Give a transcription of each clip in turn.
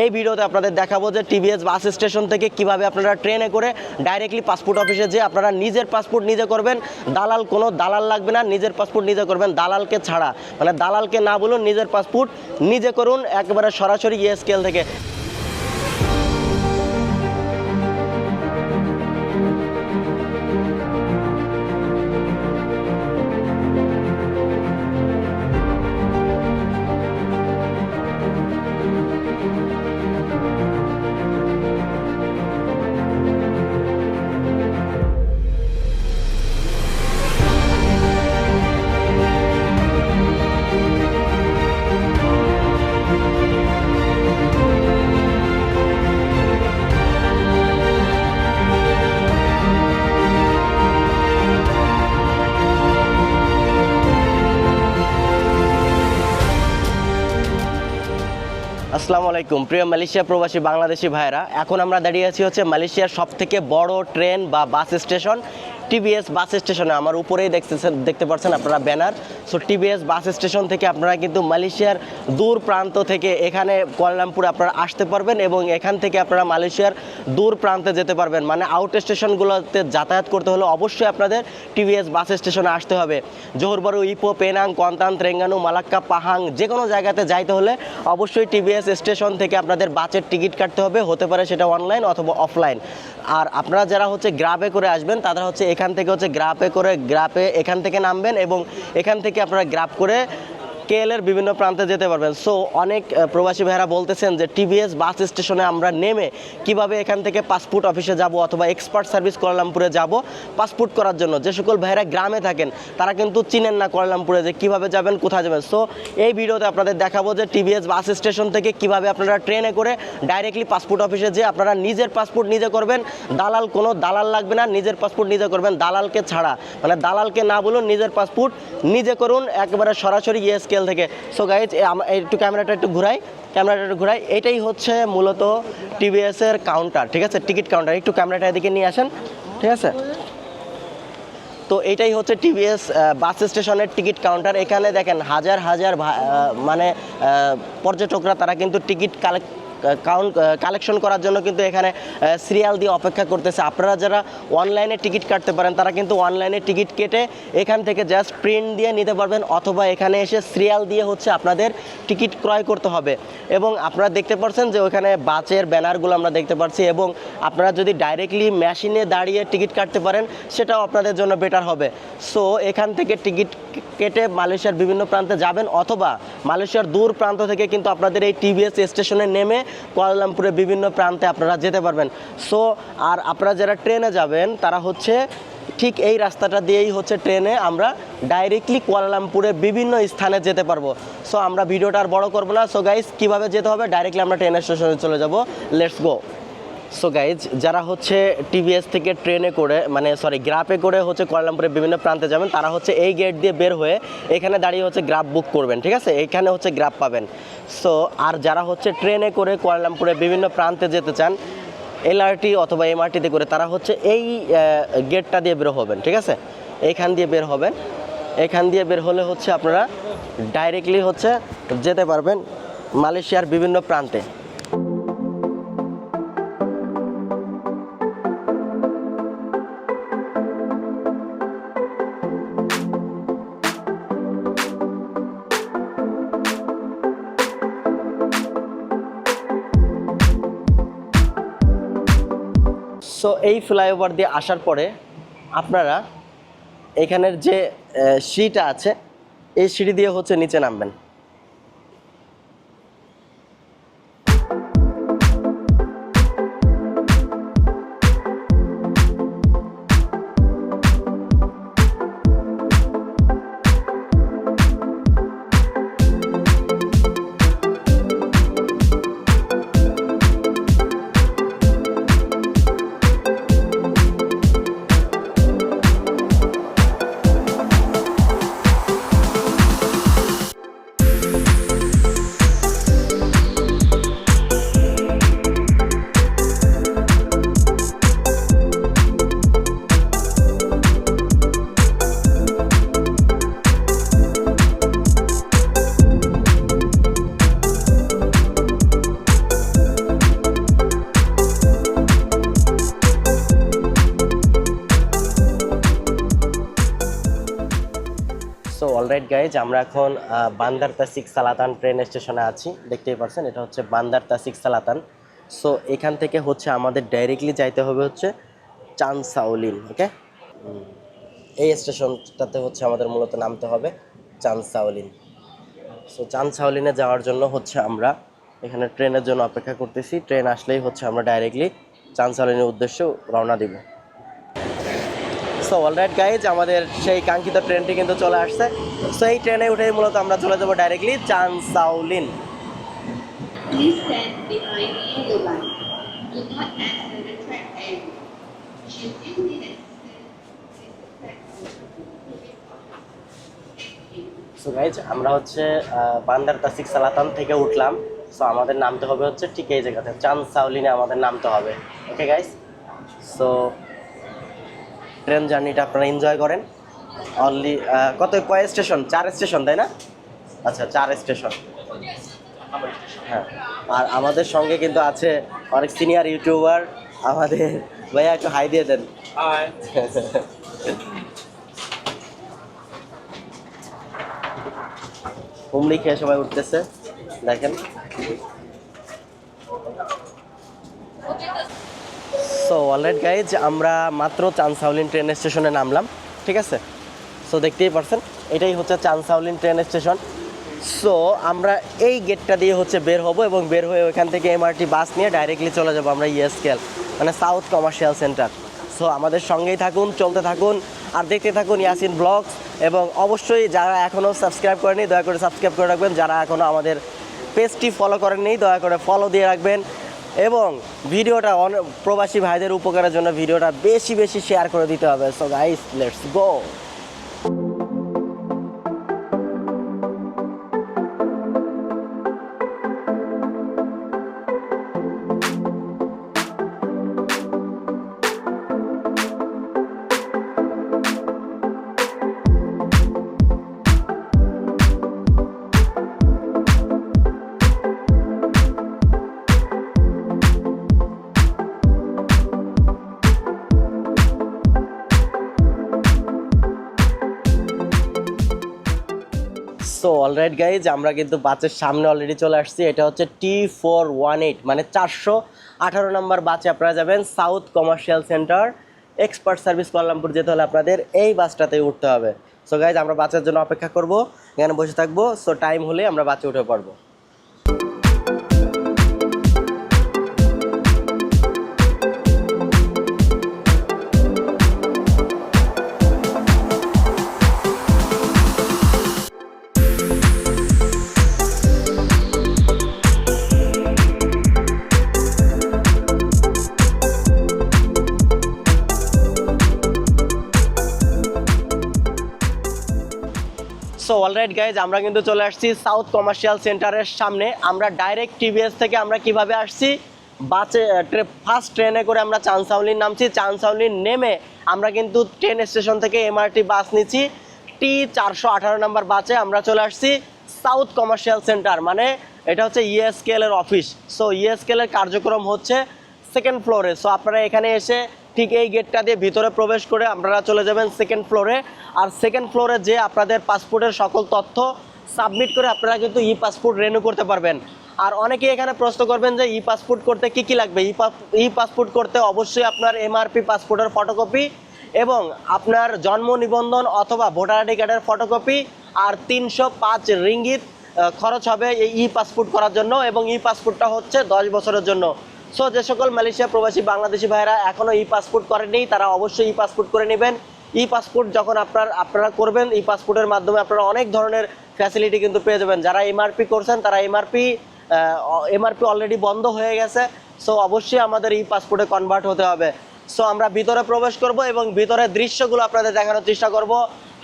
এই ভিডিওতে আপনাদের দেখাবো যে টিভিএস বাস স্টেশন থেকে কীভাবে আপনারা ট্রেনে করে ডাইরেক্টলি পাসপোর্ট অফিসে যে আপনারা নিজের পাসপোর্ট নিজে করবেন। দালাল কোনো দালাল লাগবে না, নিজের পাসপোর্ট নিজে করবেন। দালালকে ছাড়া। মানে দালালকে না বলুন, নিজের পাসপোর্ট নিজে করুন, একবারে সরাসরি ইয়ে স্কেল থেকে। আসসালামু আলাইকুম। প্রিয় মালয়েশিয়া প্রবাসী বাংলাদেশি ভাইরা এখন আমরা দাঁড়িয়ে আছি হচ্ছে মালয়েশিয়ার সব থেকে বড় ট্রেন বা বাস স্টেশন টিবিএস বাস স্টেশনে আমার উপরেই দেখতেছেন দেখতে পাচ্ছেন আপনারা banner. So TBS bus station থেকে আপনারা কিন্তু মালয়েশিয়ার দূর প্রান্ত থেকে এখানে কুয়ালালামপুর আপনারা আসতে পারবেন এবং এখান থেকে আপনারা মালয়েশিয়ার দূর প্রান্তে যেতে পারবেন। মানে আউট স্টেশনগুলোতে যাতায়াত করতে হলে অবশ্যই আপনাদের টিভিএস বাস স্টেশনে আসতে হবে। জোহরবারু, ইপো, পেনাং কন্তান ত্রেঙ্গানু, মালাক্কা, পাহাং যে কোনো জায়গাতে যাইতে হলে অবশ্যই টিভিএস স্টেশন থেকে আপনাদের বাসের টিকিট কাটতে হবে। হতে পারে সেটা অনলাইন অথবা অফলাইন আর আপনারা যারা হচ্ছে গ্রাফে করে আসবেন, তারা হচ্ছে এখান থেকে হচ্ছে গ্রাফে করে গ্রাফে এখান থেকে নামবেন এবং এখান থেকে আপনারা গ্রাফ করে কেএলের বিভিন্ন প্রান্তে যেতে পারবেন। সো অনেক প্রবাসী ভাইরা বলতেছেন যে টিভিএস বাস স্টেশনে আমরা নেমে কীভাবে এখান থেকে পাসপোর্ট অফিসে যাব অথবা এক্সপার্ট সার্ভিস কোয়ালালামপুরে যাব পাসপোর্ট করার জন্য। যে সকল ভাইরা গ্রামে থাকেন, তারা কিন্তু চিনেন না কোয়ালালামপুরে যে কীভাবে যাবেন, কোথায় যাবেন। সো এই ভিডিওতে আপনাদের দেখাবো যে টিভিএস বাস স্টেশন থেকে কীভাবে আপনারা ট্রেনে করে ডাইরেক্টলি পাসপোর্ট অফিসে যে আপনারা নিজের পাসপোর্ট নিজে করবেন। দালাল কোনো দালাল লাগবে না, নিজের পাসপোর্ট নিজে করবেন। দালালকে ছাড়া। মানে দালালকে না বলুন, নিজের পাসপোর্ট নিজে করুন। একেবারে সরাসরি ইয়ে স্কেল থেকে। সো গাইজ একটু ক্যামেরাটা একটু ঘুরাই, ক্যামেরাটা একটু ঘুরাই। এটাই হচ্ছে মূলত টিভিএস এর কাউন্টার ঠিক আছে? টিকিট কাউন্টার একটু ক্যামেরাটা এদিকে নিয়ে আসেন, ঠিক আছে? তো এটাই হচ্ছে টিভিএস বাস স্টেশনের টিকিট কাউন্টার এখানে দেখেন হাজার হাজার মানে পর্যটকরা, তারা কিন্তু টিকিট কালেক্ট কাউন্ট কালেকশন করার জন্য কিন্তু এখানে সিরিয়াল দিয়ে অপেক্ষা করতেছে। আপনারা যারা অনলাইনে টিকিট কাটতে পারেন, তারা কিন্তু অনলাইনে টিকিট কেটে এখান থেকে জাস্ট প্রিন্ট দিয়ে নিতে পারবেন, অথবা এখানে এসে সিরিয়াল দিয়ে হচ্ছে আপনাদের টিকিট ক্রয় করতে হবে। এবং আপনারা দেখতে পাচ্ছেন যে ওখানে বাসের ব্যানারগুলো আমরা দেখতে পাচ্ছি এবং আপনারা যদি ডাইরেক্টলি মেশিনে দাঁড়িয়ে টিকিট কাটতে পারেন, সেটাও আপনাদের জন্য বেটার হবে। সো এখান থেকে টিকিট কেটে মালয়েশিয়ার বিভিন্ন প্রান্তে যাবেন, অথবা মালয়েশিয়ার দূর প্রান্ত থেকে কিন্তু আপনাদের এই টিভিএস স্টেশনে নেমে কুয়ালালামপুরের বিভিন্ন প্রান্তে আপনারা যেতে পারবেন। সো, আর আপনারা যারা ট্রেনে যাবেন, তারা হচ্ছে ঠিক এই রাস্তাটা দিয়েই হচ্ছে ট্রেনে আমরা ডাইরেক্টলি কুয়ালালামপুরের বিভিন্ন স্থানে যেতে পারব। সো, আমরা ভিডিওটা আর বড় করব না। সো গাইস কীভাবে যেতে হবে? ডাইরেক্টলি আমরা ট্রেনের স্টেশনে চলে যাব। লেটস গো সো গাইজ যারা হচ্ছে টিভিএস থেকে ট্রেনে করে মানে সরি গ্রাফে করে হচ্ছে কুয়ালালামপুরের বিভিন্ন প্রান্তে যাবেন, তারা হচ্ছে এই গেট দিয়ে বের হয়ে এখানে দাঁড়িয়ে হচ্ছে গ্রাফ বুক করবেন, ঠিক আছে? এখানে হচ্ছে গ্রাফ পাবেন। সো আর যারা হচ্ছে ট্রেনে করে কুয়ালালামপুরের বিভিন্ন প্রান্তে যেতে চান এলআরটি অথবা এমআরটিতে করে, তারা হচ্ছে এই গেটটা দিয়ে বের হবেন, ঠিক আছে? এইখান দিয়ে বের হবেন। এখান দিয়ে বের হলে হচ্ছে আপনারা ডাইরেক্টলি হচ্ছে যেতে পারবেন মালয়েশিয়ার বিভিন্ন প্রান্তে। এই ফ্লাইওভার দিয়ে আসার পরে আপনারা এখানের যে সিটা সিঁড়িটা আছে, এই সিঁড়ি দিয়ে হচ্ছে নিচে নামবেন। গাইজ আমরা এখন বান্দার তাসিক সালাতান ট্রেন স্টেশনে আছি। দেখতেই পাচ্ছেন এটা হচ্ছে বান্দার তাসিক সালাতান। সো এখান থেকে হচ্ছে আমাদের ডাইরেক্টলি যাইতে হবে হচ্ছে চানসাউলিন ওকে এই স্টেশনটাতে হচ্ছে আমাদের মূলত নামতে হবে চানসাউলিন। সো চানসাউলিনে যাওয়ার জন্য হচ্ছে আমরা এখানে ট্রেনের জন্য অপেক্ষা করতেছি। ট্রেন আসলেই হচ্ছে আমরা ডাইরেক্টলি চানসাউলিনের উদ্দেশ্যে রওনা দিব। সো অলরাইট গাইজ আমাদের সেই কাঙ্ক্ষিত ট্রেনটি কিন্তু চলে আসছে। সো এই ট্রেনে উঠে মূলত আমরা চলে যাব directly need assistance, so guys আমরা হচ্ছে আহ, বান্দার তাসিক সালাতান থেকে উঠলাম। সো আমাদের নামতে হবে হচ্ছে ঠিক এই জায়গাতে। চানসাউলিনে আমাদের নামতে হবে। ওকে গাইজ সো ট্রেন জার্নিটা আপনারা এনজয় করেন। অনলি কত? কয় স্টেশন চার স্টেশন তাই না? আচ্ছা চার স্টেশন হ্যাঁ। আর আমাদের সঙ্গে কিন্তু আছে অনেক সিনিয়র ইউটিউবার আমাদের ভাইয়া একটু হাই দিয়ে দেন। হুমড়ি খেয়ে সবাই উঠতেছে। দেখেন। সো অলরেড গাইজ আমরা মাত্র চানসাউলিন ট্রেন স্টেশনে নামলাম, ঠিক আছে? সো দেখতেই পারছেন, এটাই হচ্ছে চানসাউলিন ট্রেন স্টেশন সো আমরা এই গেটটা দিয়ে হচ্ছে বের হব এবং বের হয়ে ওইখান থেকে এমআরটি বাস নিয়ে ডাইরেক্টলি চলে যাব আমরা ইএসকেএল মানে সাউথ কমার্শিয়াল সেন্টার সো আমাদের সঙ্গেই থাকুন, চলতে থাকুন, আর দেখতে থাকুন ইয়াসিন ব্লগস এবং অবশ্যই যারা এখনও সাবস্ক্রাইব করেনি দয়া করে সাবস্ক্রাইব করে রাখবেন। যারা এখনও আমাদের পেজটি ফলো করেননি, দয়া করে ফলো দিয়ে রাখবেন। এবং ভিডিওটা প্রবাসী ভাইদের উপকারের জন্য ভিডিওটা বেশি বেশি শেয়ার করে দিতে হবে। So guys let's go so alright guys, আমরা কিন্তু বাচ্চের সামনে অলরেডি চলে আসছি। এটা হচ্ছে টি ফোর ওয়ান এইট মানে চারশো আঠারো নম্বর বাসে আপনারা যাবেন south commercial center expert service Kalyanpur যেতে হলে আপনাদের এই বাসটাতে উঠতে হবে। সো গাইজ আমরা বাচ্চার জন্য অপেক্ষা করব, এখানে বসে থাকব। সো টাইম হলে আমরা বাচ্চা উঠে পড়ব। অলরাইট গাইজ আমরা কিন্তু চলে আসছি সাউথ কমার্শিয়াল সেন্টারের সামনে। আমরা ডাইরেক্ট টিভিএস থেকে আমরা কীভাবে আসছি? বাসে ফার্স্ট ট্রেনে করে আমরা চানসাউলিন নামছি। চানসাউলিন নেমে আমরা কিন্তু ট্রেন স্টেশন থেকে এমআরটি বাস নিচ্ছি। টি চারশো আঠারো নাম্বার বাসে আমরা চলে আসছি সাউথ কমার্শিয়াল সেন্টার মানে এটা হচ্ছে ইএসকেএল এর অফিস সো ইএসকেএল এর কার্যক্রম হচ্ছে সেকেন্ড ফ্লোরে সো আপনারা এখানে এসে ঠিক এই গেটটা দিয়ে ভিতরে প্রবেশ করে আপনারা চলে যাবেন সেকেন্ড ফ্লোরে আর সেকেন্ড ফ্লোরে যে আপনাদের পাসপোর্টের সকল তথ্য সাবমিট করে আপনারা কিন্তু ই পাসপোর্ট রেনু করতে পারবেন। আর অনেকেই এখানে প্রশ্ন করবেন যে ই পাসপোর্ট করতে কি কি লাগবে? ই পাসপোর্ট করতে অবশ্যই আপনার এমআরপি পাসপোর্টের ফটোকপি এবং আপনার জন্ম নিবন্ধন অথবা ভোটার আইডি কার্ডের ফটোকপি আর তিনশো পাঁচ রিঙ্গিত খরচ হবে এই ই পাসপোর্ট করার জন্য এবং ই পাসপোর্টটা হচ্ছে দশ বছরের জন্য। সো যে সকল মালয়েশিয়া প্রবাসী বাংলাদেশি ভাইরা এখনও ই পাসপোর্ট করেননি, তারা অবশ্যই ই পাসপোর্ট করে নেবেন। ই পাসপোর্ট যখন আপনার, আপনারা করবেন ই পাসপোর্টের মাধ্যমে আপনারা অনেক ধরনের ফ্যাসিলিটি কিন্তু পেয়ে যাবেন। যারা এমআরপি করছেন, তারা এমআরপি এমআরপি অলরেডি বন্ধ হয়ে গেছে। সো অবশ্যই আমাদের ই পাসপোর্টে কনভার্ট হতে হবে। সো আমরা ভিতরে প্রবেশ করব এবং ভিতরের দৃশ্যগুলো আপনাদের দেখানোর চেষ্টা করব।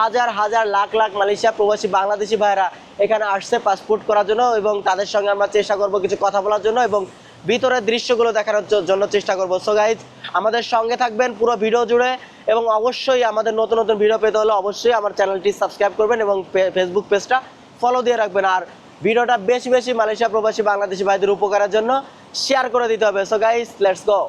হাজার হাজার, লাখ লাখ মালয়েশিয়া প্রবাসী বাংলাদেশি ভাইরা এখানে আসছে পাসপোর্ট করার জন্য এবং তাদের সঙ্গে আমরা চেষ্টা করব কিছু কথা বলার জন্য এবং ভিতরের দৃশ্যগুলো দেখানোর জন্য চেষ্টা করব। সো গাইজ আমাদের সঙ্গে থাকবেন পুরো ভিডিও জুড়ে এবং অবশ্যই আমাদের নতুন নতুন ভিডিও পেতে হলে অবশ্যই আমার চ্যানেলটি সাবস্ক্রাইব করবেন এবং ফেসবুক পেজটা ফলো দিয়ে রাখবেন। আর ভিডিওটা বেশি বেশি মালয়েশিয়া প্রবাসী বাংলাদেশি ভাইদের উপকারের জন্য শেয়ার করে দিতে হবে। So guys let's go